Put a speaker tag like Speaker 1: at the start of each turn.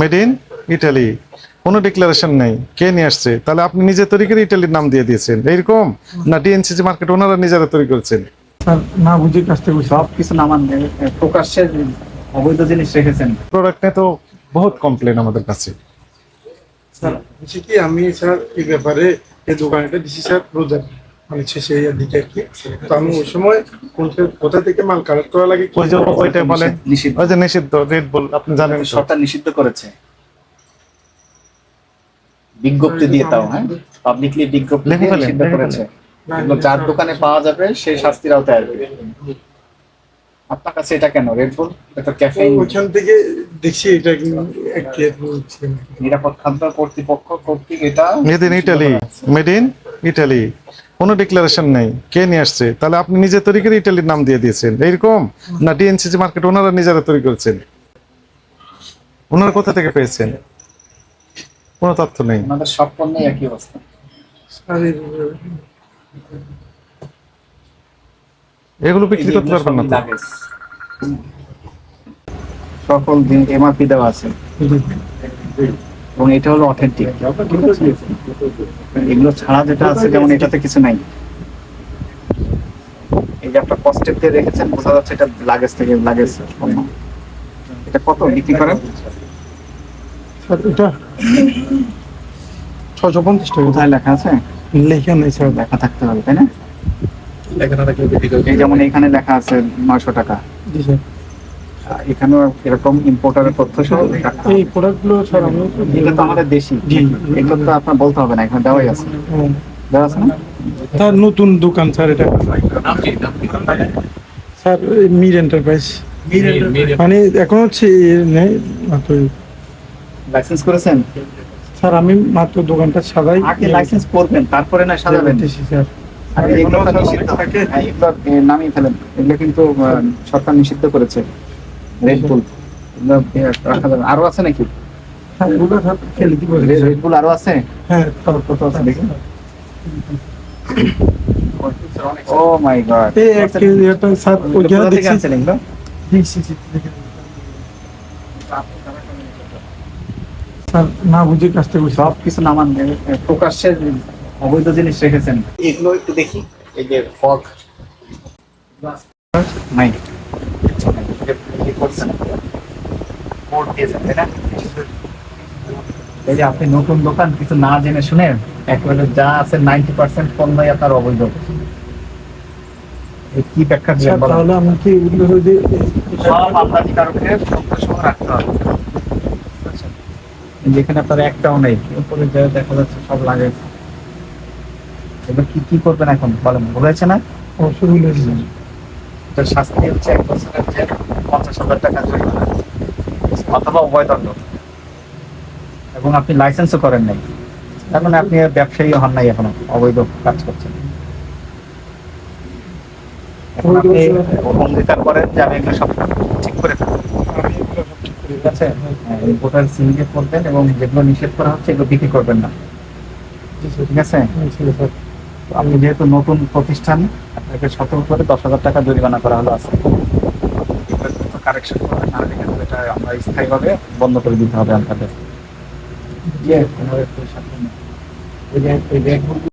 Speaker 1: Made in Italy কোনো declaration নেই। কে নিয়ে আসছে? তাহলে আপনি নিজে তৈরি করে ইটালির নাম দিয়ে দিয়েছেন। এইরকম? না ডিএনসিসি মার্কেট ওনারা নিজেরা তৈরি করেছেন।
Speaker 2: স্যার না বুঝে কাজটা করছি
Speaker 3: সব কিছু নামান প্রকাশ্যে অবৈধ জিনিস রেখেছেন।
Speaker 1: প্রোডাক্ট নিয়ে তো বহুত কমপ্লেন আমাদের কাছে।
Speaker 2: স্যার কি আমি স্যার এই ব্যাপারে এই দোকানটা দিছি স্যার রোজার। মানে শেষে দিকে আর কি। তো আমি ওই সময় কোথা থেকে মাল কালেক্ট করা লাগে
Speaker 1: ওই যে ওইটা বলেন
Speaker 3: নিষিদ্ধ
Speaker 1: ওই যে নিষিদ্ধ রেড বল আপনি জানেন তো।
Speaker 3: সরকার নিষিদ্ধ করেছে। বিজ্ঞপ্তি দিয়ে তাও হ্যাঁ? পাবলিকলি বিজ্ঞপ্তি দিয়ে নিষিদ্ধ করেছে। যার দোকানে পাওয়া যাবে সেই শাস্তির আওতায় আসবে। আপনার কাছে এটা কেন? রেড বুল এটা ক্যাফেইন
Speaker 2: ওইখান থেকে দেখছি এটা
Speaker 3: নিরাপদ খাদ্য কর্তৃপক্ষ কর্তৃক এটা
Speaker 1: made in Italy made in Italy কোনো ডিক্লারেশন নেই। কে নিয়ে আসছে? তাহলে আপনি নিজে তৈরি করে ইটালির নাম দিয়ে দিয়েছেন। এইরকম? না ডিএনসিসি মার্কেট ওনারা নিজেরা তৈরি করেছেন। ওনারা কোথা থেকে পেয়েছেন? কোনো তথ্য নেই।
Speaker 3: আমাদের সব পণ্যেই একই অবস্থা।
Speaker 1: এগুলো বিক্রি করতে পারবেন না
Speaker 3: সকল দিন এমআরপি দেওয়া আছে। এবং এটা হলো অথেন্টিক এগুলো ছাড়া যেটা আছে যেমন এটাতে কিছু নাই। এই যে কস্টেপ দিয়ে রেখেছেন বোঝা যাচ্ছে এটা লাগেজ থেকে লাগেজ এটা কত বিক্রি করেন?
Speaker 2: এটা ছশো পঞ্চাশ টাকা।
Speaker 3: কোথায় লেখা আছে?
Speaker 2: লেখা নেই স্যার।
Speaker 3: লেখা থাকতে হবে তাই না? এই যেমন এখানে লেখা আছে নয়শো টাকা।
Speaker 2: জি স্যার।
Speaker 3: এখানেও এরকম ইম্পোর্টারের তথ্য সহ
Speaker 2: এই প্রোডাক্টগুলো স্যার আমি
Speaker 3: এটা তো আমাদের দেশি। এগুলো তো আপনার বলতে হবে না এখানে দেওয়াই আছে।
Speaker 2: হ্যাঁ।
Speaker 3: দেওয়া আছে না?
Speaker 2: তার নতুন দোকান স্যার এটা স্যার মির এন্টারপ্রাইজ মানে এখন হচ্ছে নেই মাত্র
Speaker 3: লাইসেন্স করেছেন?
Speaker 2: স্যার আমি মাত্র দোকানটা সাদাই
Speaker 3: আগে লাইসেন্স করবেন তারপরে না সাজাবেন?
Speaker 2: স্যার।
Speaker 3: এগুলো হ্যাঁ, নামিয়ে ফেলেন। এগুলো কিন্তু সরকার নিষিদ্ধ করেছে। রেড বুল এগুলো এ, রাখা যাবে আরও আছে নাকি?
Speaker 2: হ্যাঁ ওগুলো স্যার ফেলে দিব
Speaker 3: রেড বুল আরও আছে?
Speaker 2: হ্যাঁ
Speaker 3: কত কত আছে দেখি। Oh my God.
Speaker 2: এই এক কেজি স্যার ওইখানে
Speaker 3: থেকে
Speaker 2: দেখছি দেখছি স্যার না বুঝে কাজটা করছি।
Speaker 3: সব কিছু নামান প্রকাশ্যে অবৈধ জিনিস রেখেছেন। এগুলো একটু দেখি। এই যে ফগ। নাই কি করছেন কোড দিয়েছেন তাই না? এই যে আপনি নতুন দোকান কিছু না জেনে শুনে একেবারে যা আছে নাইনটি পার্সেন্ট পণ্যই আপনার অবৈধ। কি ব্যাখ্যা?
Speaker 2: তাহলে আমাকে ওগুলো হয়ে
Speaker 3: সব তথ্য সহ রাখতে হবে। যেখানে আপনার একটাও নেই উপরে যা দেখা যাচ্ছে সব লাগে। এবার কি কি করবেন এখন? বলেন বলেছে না?
Speaker 2: অসুবিধা
Speaker 3: এটার শাস্তি হচ্ছে এক বছরের জেল, পঞ্চাশ হাজার টাকা জরিমানা অথবা উভয়দণ্ড এবং আপনি লাইসেন্সও করেন নাই। তার মানে আপনি ব্যবসায়ী হন নাই এখনও, অবৈধ কাজ করছেন। এবং যেগুলো নিষেধ করা হচ্ছে এগুলো বিক্রি করবেন না। ঠিক আছে? আপনি যেহেতু নতুন প্রতিষ্ঠান, আপনাকে সতর্ক করে দশ হাজার টাকা জরিমানা করা হলো আছে এটা আমরা স্থায়ীভাবে বন্ধ করে দিতে হবে আপনাদের।